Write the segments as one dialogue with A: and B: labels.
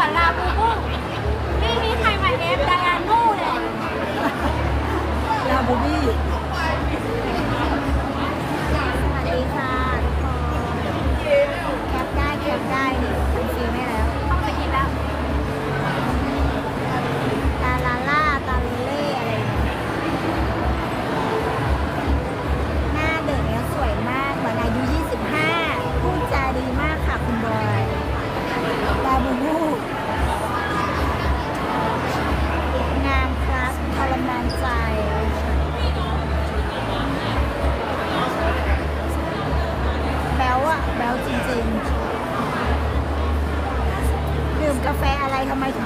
A: ก่อนลาบูบูไม่มีใครมาเอฟไดอานูเลยลาบูบี้ jamaica.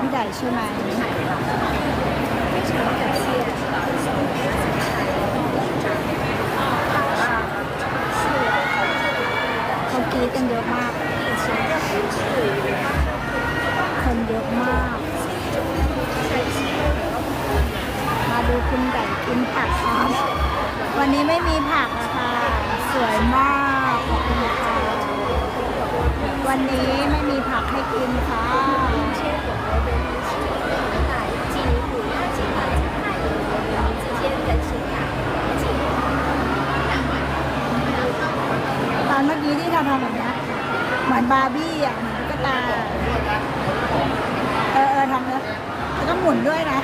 A: พี่ไดใช่ไหมเขากรีดกันเยอะมาก คนเยอะมาก มาดูคุณไก่กินผักครับวันนี้ไม่มีผักนะคะสวยมากขอบคุณค่ะวันนี้ไม่มีผักให้กินค่ะ อนบาร์บี้อะเหมือนตุ๊กตาเออเออทำนะแล้วก็หมุนด้วยนะ